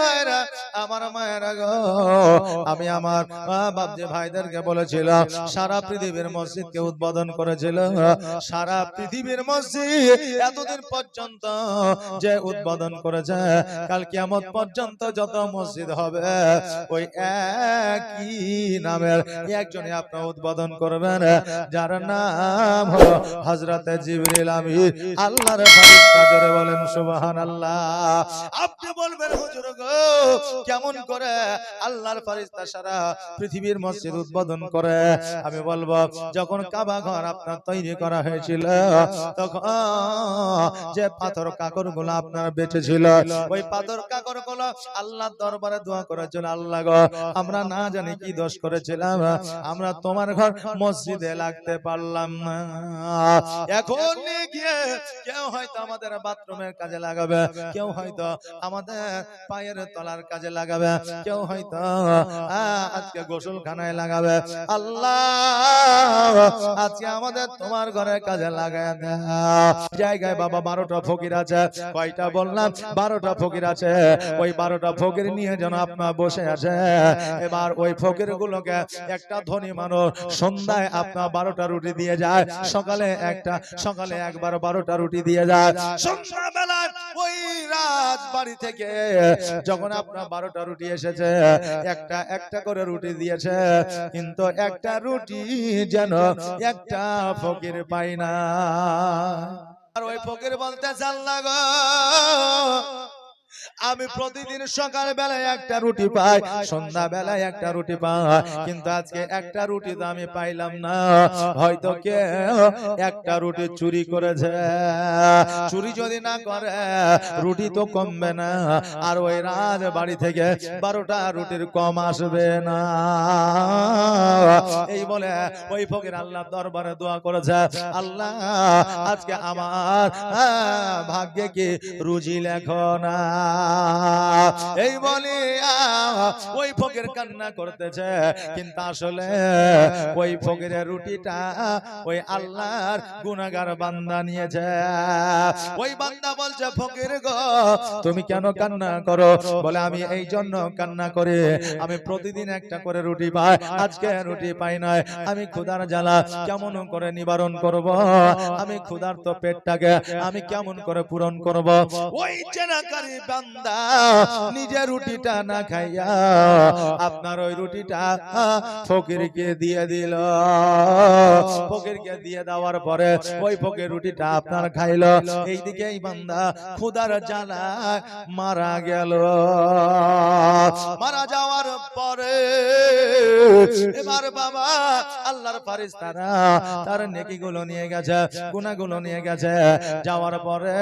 মায়েরা, আমার মায়েরা গো, আমি আমার বাপজি ভাইদেরকে বলেছিলাম, সারা পৃথিবীর মসজিদকে উদ্বোধন সারা পৃথিবীর মসজিদ এতদিন পর্যন্ত যে উদ্বোধন করেছে, কাল পর্যন্ত যত মসজিদ হবে, ওই একই নামের আপনার উদ্বোধন করবেন। যার নাম হলো হজরতে জিবরিল আমির। আল্লাহর ফেরেশতা জোরে বলেন আপনি বলবেন, হুজুর কেমন করে আল্লাহর ফেরেশতা সারা পৃথিবীর মসজিদ উদ্বোধন করে? আমি বলব, যখন কাবা ঘর আপনার তৈরি করা হয়েছিল, তখন যে পাথর কাকরগুলো ওই পাথর কাকরগুলো দরবারে দোয়া করেছিল, আল্লাহ গো, আমরা না জানি কি দোষ করেছিলাম, আমরা তোমার ঘর মসজিদে লাগতে পারলাম না। এখন গিয়ে কেউ হয়তো আমাদের বাথরুমের কাজে লাগাবে, কেউ হয়তো আমাদের পায়ের তলার কাজে লাগাবে। কেউ হয়তো আজকে গোসলখানায় লাগাবে। আল্লাহ আজকে আমাদের তোমার ঘরের কাজে লাগায়। জায়গায় বাবা বারোটা ফকির আছে। কয়টা বললাম? বারোটা ফকির আছে। ওই বারোটা ফকির নিয়ে যেন আপনার বসে আছে। এবার ওই ফকির গুলোকে একটা ধনী মানুষ সন্ধ্যায় আপনার বারোটা রুটি দিয়ে যায়। সকালে একটা সকালে একবার বারোটা রুটি দিয়ে যায়। সন্ধ্যাবেলায় ওই রাত বাড়ি থেকে যখন আপনার বারোটা রুটি এসেছে, একটা একটা করে রুটি দিয়েছে, কিন্তু একটা রুটি যেন একটা ফকির পাই না। আর ওই ফকির বলতে চাল্লা গো আমি প্রতিদিন সকাল বেলায় একটা রুটি পাই সন্ধ্যা বেলায় একটা রুটি পাই কিন্তু আজকে একটা রুটি তো আমি পাইলাম না। হয়তো কে একটা রুটি চুরি করেছে। চুরি যদি না করে রুটি তো কমবে না। আর ওই রাজ বাড়ি থেকে বারোটা রুটির কম আসবে না। এই বলে ওই ফকির আল্লাহ দরবারে দোয়া করেছে। আল্লাহ আজকে আমার ভাগ্যে কি রুজি লেখো না? এই বলে আহ, ওই ফকির কান্না করতেছে কিন্তু আসলে ওই ফকিরের রুটিটা ওই আল্লাহর গুনাগার বান্দা নিয়েছে। ওই বান্দা বলছে ফকির গো তুমি কেন কান্না করো? বলে আমি এই জন্য কান্না করি আমি প্রতিদিন একটা করে রুটি পাই আজকে রুটি পাই নাই আমি ক্ষুধার জ্বালা কেমন করে নিবারণ করব? আমি ক্ষুধার তো পেটটাকে আমি কেমন করে পূরণ করব? ওই চেনাকারী বান্দা, নিজের রুটিটা না খাইয়া আপনার ওই রুটিটা ফকিরকে দিয়ে দিল। ফকিরকে দিয়ে দেওয়ার পরে ওই ফকির রুটিটা আপনার খাইল। এইদিকে এই বান্দা খুদার জ্বালা মারা গেল। মারা যাওয়ার পরে বাবা, আল্লাহর তার নিয়ে গেছে নিয়ে গেছে। যাওয়ার পরে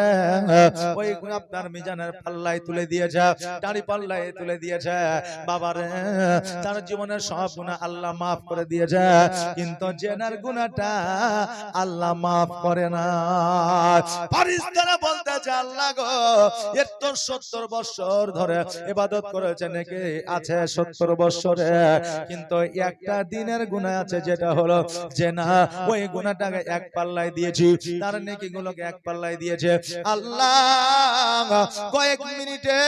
ওই আপনার মিজানের পাল্লায় তুলে দিয়েছে পাল্লায় তুলে দিয়েছে। বাবারে তার জীবনের সব গুনাহ আল্লাহ মাফ করে দিয়েছে। কিন্তু জেনার গুনাহটা আল্লাহ মাফ করে না। ফারিস্তারা বলতেছে, আল্লাহ গো, এর তো সত্তর বছর ধরে ইবাদত করেছে, নাকি আছে সত্তর বছরে। কিন্তু একটা দিনের গুনাহ আছে যেটা হলো যে না, ওই গুনাহটাকে এক পাল্লায় দিয়েছি, তার নেকি গুলোকে এক পাল্লায় দিয়েছে। আল্লাহ, কয়েক মিনিটে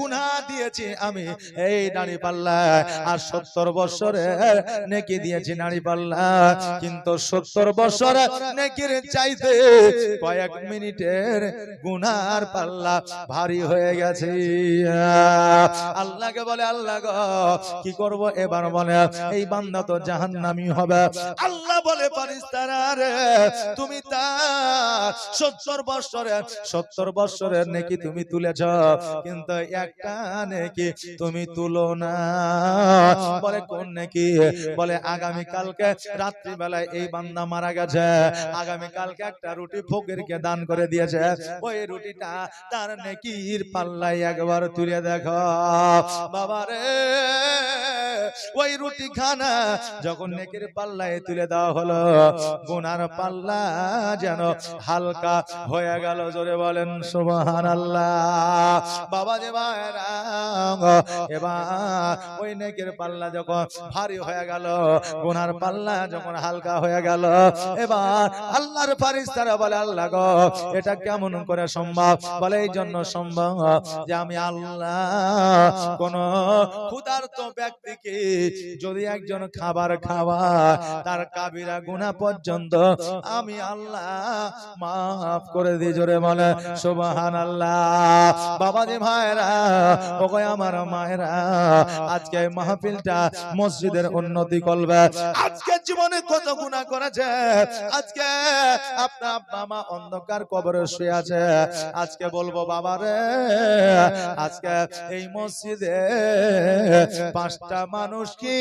গুনাহ দিয়েছি আমি এই নারী পাল্লায়। আর সত্তর নেকি দিয়েছি নারী পাল্লা কিন্তু সত্তর বছর নেকির চাইতে কয়েক মিনিটের গুনার পাল্লা ভারী হয়ে গেছে। আল্লাহকে বলে, আল্লাহ কি করব এবার বলে এই বান্দা তো হবে। আল্লাহ বলে রে, তুমি তা সত্তর সত্তর বছরের নেকি তুমি তুলেছ, কিন্তু একটা নেকি তুমি তুলো না। বলে, কোন নেকি? বলে, আগামী কালকে রাত্রি বেলায় এই বান্দা মারা গেছে। আগামী কালকে একটা রুটি ফকিরকে দান করে দিয়েছে। ওই রুটিটা তার নেকির পাল্লাই একবার তুলে দেখো। বাবারে ওই রুটি খানা যখন নেকের পাল্লায় তুলে দেওয়া হলো, গুনার পাল্লা যেন হালকা হয়ে গেল, জোরে বলেন সুবহান বাবা যে ওই নেকের পাল্লা যখন ভারী হয়ে গেল, গুনার পাল্লা যখন হালকা হয়ে গেল, এবার আল্লাহর ফারিস্তারা বলে, আল্লাহ গো, এটা কেমন করে সম্ভব? বলে, এই জন্য সম্ভব যে আমি আল্লাহ কোন ক্ষুধার্ত ব্যক্তিকে যদি একজন খাবার খাওয়া তার কাবিরা গুণা পর্যন্ত আমি আল্লাহ মাফ করে দিই। জোরে বলে সুবহান আল্লাহ বাবা যে ভাইরা ওগো আমার মায়েরা আজকে মাহফিলটা মসজিদের উন্নতি করবে। আজকে জীবনে কত গুনাহ করেছে? আজকে আপনার আব্বা মা অন্ধকার কবরে শুয়ে আছে। আজকে বলব বাবা রে আজকে এই মসজিদে পাঁচটা মানুষ কি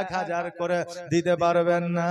এক হাজার করে দিতে পারবেন না।